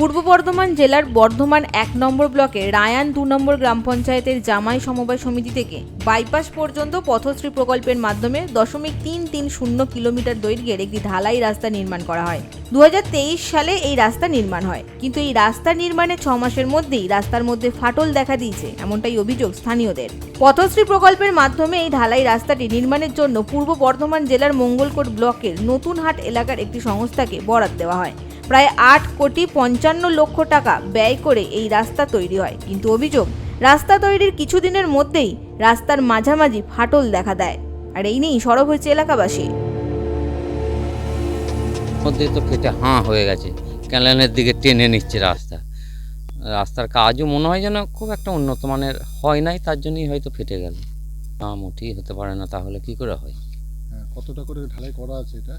পূর্ব বর্ধমান জেলার বর্ধমান এক নম্বর ব্লকে রায়ান দু নম্বর গ্রাম পঞ্চায়েতের জামাই সমবায় সমিতি থেকে বাইপাস পর্যন্ত পথশ্রী প্রকল্পের মাধ্যমে দশমিক তিন তিন শূন্য কিলোমিটার দৈর্ঘ্যের একটি ঢালাই রাস্তা নির্মাণ করা হয়। দু হাজার তেইশ সালে এই রাস্তা নির্মাণ হয়, কিন্তু এই রাস্তা নির্মাণের ছ মাসের মধ্যেই রাস্তার মধ্যে ফাটল দেখা দিয়েছে, এমনটাই অভিযোগ স্থানীয়দের। পথশ্রী প্রকল্পের মাধ্যমে এই ঢালাই রাস্তাটি নির্মাণের জন্য পূর্ব বর্ধমান জেলার মঙ্গলকোট ব্লকের নতুনহাট এলাকার একটি সংস্থাকে বরাদ দেওয়া হয়। প্রায় আট কোটি পঞ্চান্ন লক্ষ টাকা ব্যয় করে এই রাস্তা তৈরি হয়। কিন্তু অভিযোগ রাস্তা তৈরির কিছুদিনের মধ্যেই রাস্তার মাঝামাঝি ফাটল দেখা দেয়। আর এই নিয়েই সরব হয়েছে এলাকাবাসী। মধ্যে তো ফেটে হাঁ হয়ে গেছে। ক্যানেলের দিকে টেনে নিচ্ছে রাস্তা। রাস্তার কাজও মনে হয় যেন খুব একটা উন্নত মানের হয় নাই তার জন্যই হয়তো ফেটে গেল। না মোটেই হতে পারে না তাহলে কি করে হয়? হ্যাঁ, কতটা করে ঢালাই করা আছে এটা?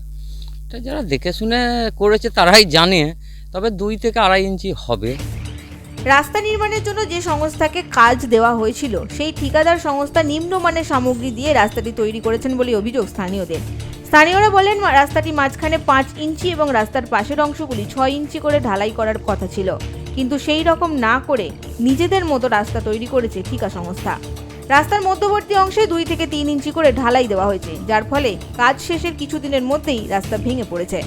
এটা যারা দেখে শুনে করেছে তারাই জানে, তবে দুই থেকে আড়াই ইঞ্চি হবে। রাস্তা নির্মাণের জন্য যে সংস্থাকে কাজ দেওয়া হয়েছিল, সেই ঠিকাদার সংস্থা নিম্নমানের সামগ্রী দিয়ে রাস্তাটি তৈরি করেছেন বলে অভিযোগ স্থানীয়দের। স্থানীয়রা বলেন, রাস্তাটি মাঝখানে পাঁচ ইঞ্চি এবং রাস্তার পাশের অংশগুলি ছয় ইঞ্চি করে ঢালাই করার কথা ছিল। কিন্তু সেই রকম না করে নিজেদের মতো রাস্তা তৈরি করেছে ঠিকা সংস্থা। রাস্তার মধ্যবর্তী অংশে দুই থেকে তিন ইঞ্চি করে ঢালাই দেওয়া হয়েছে, যার ফলে কাজ শেষের কিছুদিনের মধ্যেই রাস্তা ভেঙে পড়েছে।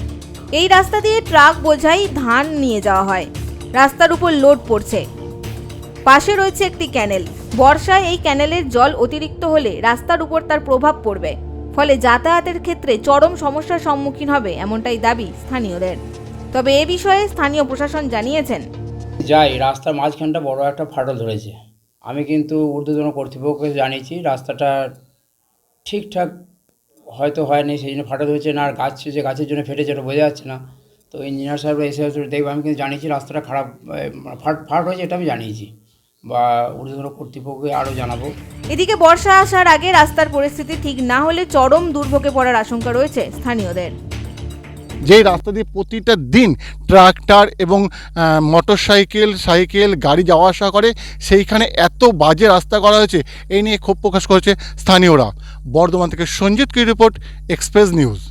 এই রাস্তা দিয়ে ট্রাক বোঝাই ধান নিয়ে যাওয়া হয়। রাস্তার উপর লোড পড়ছে। পাশে রয়েছে একটি ক্যানেল। বর্ষায় এই ক্যানেলের জল অতিরিক্ত হলে রাস্তার উপর তার প্রভাব পড়বে। ফলে যাতায়াতের ক্ষেত্রে চরম সমস্যার সম্মুখীন হবে এমনটাই দাবি স্থানীয়দের। তবে এ বিষয়ে স্থানীয় প্রশাসন জানিয়েছেন। যাই, রাস্তার মাঝখানটা বড় একটা ফাটল ধরেছে। আমি কিন্তু ঊর্ধ্বতন কর্তৃপক্ষকে জানিয়েছি রাস্তাটা ঠিকঠাক হয়তো হয়নি সেই জন্য ফাটল ধরেছে না আর গাছ যে গাছের জন্য ফেটেছে ওটা বোঝা যাচ্ছে না। তো ইঞ্জিনিয়ার সাহেবরা এসে দেখবে আমি কিন্তু জানিয়েছি রাস্তাটা খারাপ এ, ফাট ফাট হয়েছে এটা আমি জানিয়েছি। বা ঊর্ধ্বতন কর্তৃপক্ষকে আরও জানাব। এদিকে বর্ষা আসার আগে রাস্তার পরিস্থিতি ঠিক না হলে চরম দুর্ভোগে পড়ার আশঙ্কা রয়েছে স্থানীয়দের। যেই রাস্তা দিয়ে প্রতিটা দিন ট্রাক্টর এবং মোটর সাইকেল সাইকেল, গাড়ি যাওয়া আসা করে, সেইখানে এত বাজে রাস্তা করা হয়েছে, এই নিয়ে ক্ষোভ প্রকাশ করেছে স্থানীয়রা। বর্ধমান থেকে সঞ্জিত কি রিপোর্ট, এক্সপ্রেস নিউজ।